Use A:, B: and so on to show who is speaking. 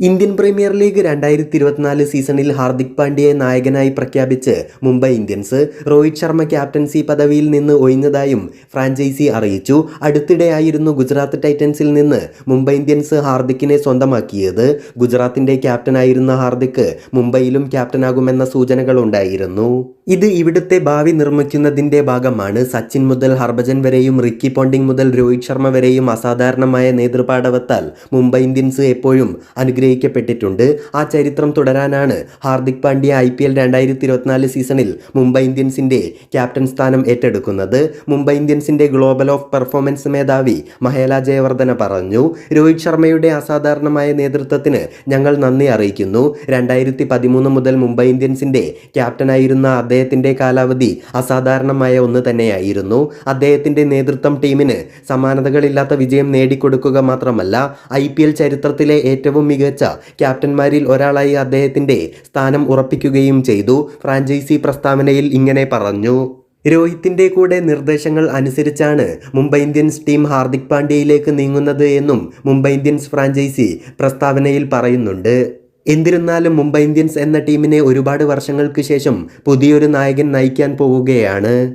A: Indian premier league രണ്ടായിരത്തി ഇരുപത്തിനാല് സീസണിൽ ഹാർദിക് പാണ്ഡ്യയെ നായകനായി പ്രഖ്യാപിച്ച് മുംബൈ ഇന്ത്യൻസ് രോഹിത് ശർമ്മ ക്യാപ്റ്റൻസി പദവിയിൽ നിന്ന് ഒഴിഞ്ഞതായും ഫ്രാഞ്ചൈസി അറിയിച്ചു. അടുത്തിടെയായിരുന്നു ഗുജറാത്ത് ടൈറ്റൻസിൽ നിന്ന് മുംബൈ ഇന്ത്യൻസ് ഹാർദിക്കിനെ സ്വന്തമാക്കിയത്. ഗുജറാത്തിന്റെ ക്യാപ്റ്റനായിരുന്ന ഹാർദിക് മുംബൈയിലും ക്യാപ്റ്റനാകുമെന്ന സൂചനകളുണ്ടായിരുന്നു. ഇത് ഇവിടുത്തെ ഭാവി നിർമ്മിക്കുന്നതിന്റെ ഭാഗമാണ്. സച്ചിൻ മുതൽ ഹർഭജൻ വരെയും റിക്കി പോണ്ടിംഗ് മുതൽ രോഹിത് ശർമ്മ വരെയും അസാധാരണമായ നേതൃപാടവത്താൽ മുംബൈ ഇന്ത്യൻസ് എപ്പോഴും അനുഗ്രഹിക്കപ്പെട്ടിട്ടുണ്ട് ആ ചരിത്രം തുടരാനാണ് Hardik Pandya I P L രണ്ടായിരത്തി ഇരുപത്തിനാല് സീസണിൽ മുംബൈ ഇന്ത്യൻസിന്റെ ക്യാപ്റ്റൻ സ്ഥാനം ഏറ്റെടുക്കുന്നത്. മുംബൈ ഇന്ത്യൻസിന്റെ ഗ്ലോബൽ ഓഫ് പെർഫോമൻസ് മേധാവി മഹേല ജയവർദ്ധന പറഞ്ഞു. രോഹിത് ശർമ്മയുടെ അസാധാരണമായ നേതൃത്വത്തിന് ഞങ്ങൾ നന്ദി അറിയിക്കുന്നു. രണ്ടായിരത്തി പതിമൂന്ന് മുതൽ മുംബൈ ഇന്ത്യൻസിന്റെ ക്യാപ്റ്റനായിരുന്ന അദ്ദേഹത്തിന്റെ കാലാവധി അസാധാരണമായ ഒന്ന് തന്നെയായിരുന്നു. അദ്ദേഹത്തിന്റെ നേതൃത്വം ടീമിന് സമാനതകളില്ലാത്ത വിജയം നേടിക്കൊടുക്കുക മാത്രമല്ല ഐ ചരിത്രത്തിലെ ഏറ്റവും മികച്ച ക്യാപ്റ്റന്മാരിൽ ഒരാളായി അദ്ദേഹത്തിന്റെ സ്ഥാനം ഉറപ്പിക്കുകയും ചെയ്തു. ഫ്രാഞ്ചൈസി പ്രസ്താവനയിൽ ഇങ്ങനെ പറഞ്ഞു. രോഹിത്തിന്റെ കൂടെ നിർദ്ദേശങ്ങൾ അനുസരിച്ചാണ് മുംബൈ ഇന്ത്യൻസ് ടീം ഹാർദിക് പാണ്ഡ്യയിലേക്ക് നീങ്ങുന്നത് എന്നും മുംബൈ ഇന്ത്യൻസ് ഫ്രാഞ്ചൈസി പ്രസ്താവനയിൽ പറയുന്നുണ്ട്. എന്നിരുന്നാലും മുംബൈ ഇന്ത്യൻസ് എന്ന ടീമിനെ ഒരുപാട് വർഷങ്ങൾക്ക് ശേഷം പുതിയൊരു നായകൻ നയിക്കാൻ പോവുകയാണ്.